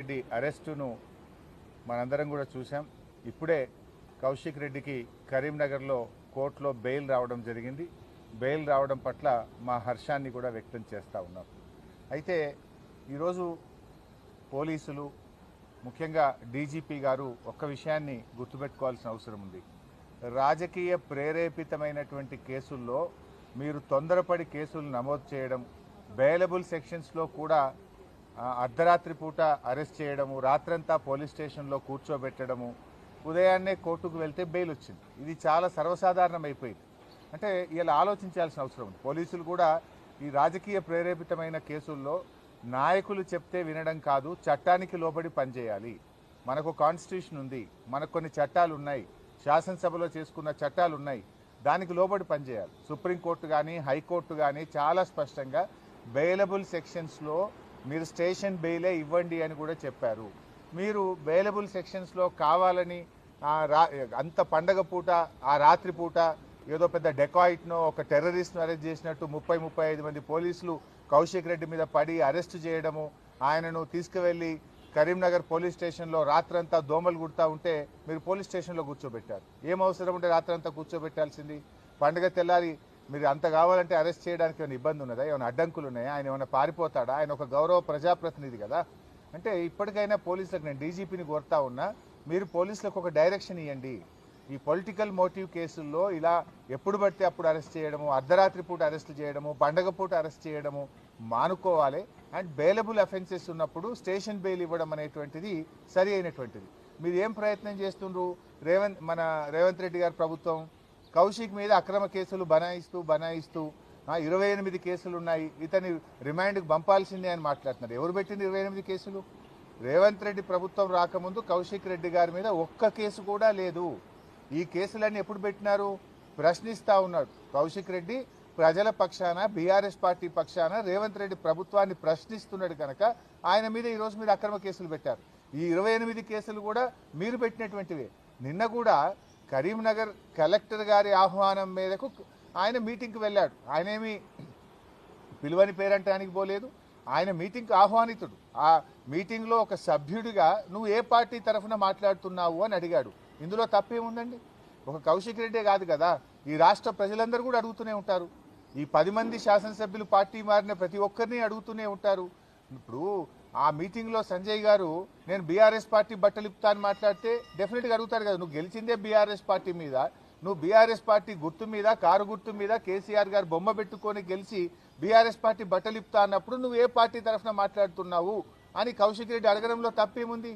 రెడ్డి అరెస్టును మనందరం కూడా చూసాం ఇప్పుడే కౌశిక్ రెడ్డికి కరీంనగర్లో కోర్టులో బెయిల్ రావడం జరిగింది. బెయిల్ రావడం పట్ల మా హర్షాన్ని కూడా వ్యక్తం చేస్తూ ఉన్నాం. అయితే ఈరోజు పోలీసులు ముఖ్యంగా డీజీపీ గారు ఒక్క విషయాన్ని గుర్తుపెట్టుకోవాల్సిన అవసరం ఉంది. రాజకీయ ప్రేరేపితమైనటువంటి కేసుల్లో మీరు తొందరపడి కేసులు నమోదు చేయడం బెయిలబుల్ సెక్షన్స్లో కూడా అర్ధరాత్రి పూట అరెస్ట్ చేయడము రాత్రంతా పోలీస్ స్టేషన్లో కూర్చోబెట్టడము ఉదయాన్నే కోర్టుకు వెళ్తే బెయిల్ వచ్చింది. ఇది చాలా సర్వసాధారణం అయిపోయింది అంటే ఇలా ఆలోచించాల్సిన అవసరం ఉంది. పోలీసులు కూడా ఈ రాజకీయ ప్రేరేపితమైన కేసుల్లో నాయకులు చెప్తే వినడం కాదు చట్టానికి లోబడి పనిచేయాలి. మనకు కాన్స్టిట్యూషన్ ఉంది మనకు కొన్ని చట్టాలు ఉన్నాయి శాసనసభలో చేసుకున్న చట్టాలు ఉన్నాయి దానికి లోబడి పనిచేయాలి. సుప్రీంకోర్టు కానీ హైకోర్టు కానీ చాలా స్పష్టంగా బెయిలబుల్ సెక్షన్స్లో మీరు స్టేషన్ బెయిలే ఇవ్వండి అని కూడా చెప్పారు. మీరు బెయిలబుల్ సెక్షన్స్లో కావాలని రా అంత పండగ పూట ఆ రాత్రి పూట ఏదో పెద్ద డెకాయిట్ను ఒక టెర్రరిస్ట్ను అరెస్ట్ చేసినట్టు ముప్పై ముప్పై ఐదు మంది పోలీసులు కౌశిక్ రెడ్డి మీద పడి అరెస్ట్ చేయడము ఆయనను తీసుకువెళ్ళి కరీంనగర్ పోలీస్ స్టేషన్లో రాత్రంతా దోమలు గుడతా ఉంటే మీరు పోలీస్ స్టేషన్లో కూర్చోబెట్టారు. ఏం అవసరం ఉంటే రాత్రంతా కూర్చోబెట్టాల్సింది. పండగ తెల్లారి మీరు అంత కావాలంటే అరెస్ట్ చేయడానికి ఏమైనా ఇబ్బంది ఉన్నదా? ఏమైనా అడ్డంకులు ఉన్నాయా? ఆయన ఏమైనా పారిపోతాడా? ఆయన ఒక గౌరవ ప్రజాప్రతినిధి కదా. అంటే ఇప్పటికైనా పోలీసులకు నేను డీజీపీని కోరుతా ఉన్నా మీరు పోలీసులకు ఒక డైరెక్షన్ ఇవ్వండి ఈ పొలిటికల్ మోటివ్ కేసుల్లో ఇలా ఎప్పుడు పడితే అప్పుడు అరెస్ట్ చేయడము అర్ధరాత్రి పూట అరెస్ట్ చేయడము పండగ పూట అరెస్ట్ చేయడము మానుకోవాలి. అండ్ బెయిలబుల్ అఫెన్సెస్ ఉన్నప్పుడు స్టేషన్ బెయిల్ ఇవ్వడం అనేటువంటిది సరి అయినటువంటిది. మీరు ఏం ప్రయత్నం చేస్తుండ్రు? రేవంత్ మన రేవంత్ రెడ్డి గారి ప్రభుత్వం కౌశిక్ మీద అక్రమ కేసులు బనాయిస్తూ బనాయిస్తూ ఇరవై ఎనిమిది కేసులు ఉన్నాయి ఇతని రిమాండ్కి పంపాల్సిందే అని మాట్లాడుతున్నారు. ఎవరు పెట్టింది ఇరవై ఎనిమిది కేసులు? రేవంత్ రెడ్డి ప్రభుత్వం రాకముందు కౌశిక్ రెడ్డి గారి మీద ఒక్క కేసు కూడా లేదు. ఈ కేసులన్నీ ఎప్పుడు పెట్టినారు? ప్రశ్నిస్తూ ఉన్నాడు కౌశిక్ రెడ్డి. ప్రజల పక్షాన బీఆర్ఎస్ పార్టీ పక్షాన రేవంత్ రెడ్డి ప్రభుత్వాన్ని ప్రశ్నిస్తున్నాడు కనుక ఆయన మీద ఈ రోజు మీరు అక్రమ కేసులు పెట్టారు. ఈ ఇరవై ఎనిమిది కేసులు కూడా మీరు పెట్టినటువంటివే. నిన్న కూడా కరీంనగర్ కలెక్టర్ గారి ఆహ్వానం మేరకు ఆయన మీటింగ్కి వెళ్ళాడు. ఆయనేమి పిలువని పేరంటానికి పోలేదు. ఆయన మీటింగ్కి ఆహ్వానితుడు. ఆ మీటింగ్లో ఒక సభ్యుడిగా నువ్వు ఏ పార్టీ తరఫున మాట్లాడుతున్నావు అని అడిగాడు. ఇందులో తప్పేముందండి? ఒక కౌశిక్ రెడ్డే కాదు కదా. ఈ రాష్ట్ర ప్రజలందరూ కూడా అడుగుతూనే ఉంటారు. ఈ పది మంది శాసనసభ్యులు పార్టీ మారిన ప్రతి ఒక్కరిని అడుగుతూనే ఉంటారు. ఇప్పుడు ఆ మీటింగ్లో సంజయ్ గారు నేను బీఆర్ఎస్ పార్టీ బట్టలు ఇప్పుతా అని మాట్లాడితే డెఫినెట్గా అడుగుతారు కదా నువ్వు గెలిచిందే బీఆర్ఎస్ పార్టీ మీద నువ్వు బీఆర్ఎస్ పార్టీ గుర్తు మీద కారు గుర్తు మీద కేసీఆర్ గారు బొమ్మ పెట్టుకొని గెలిచి బీఆర్ఎస్ పార్టీ బట్టలు ఇప్పుతా అన్నప్పుడు నువ్వు ఏ పార్టీ తరఫున మాట్లాడుతున్నావు అని కౌశిక్ రెడ్డి అడగడంలో తప్పేముంది?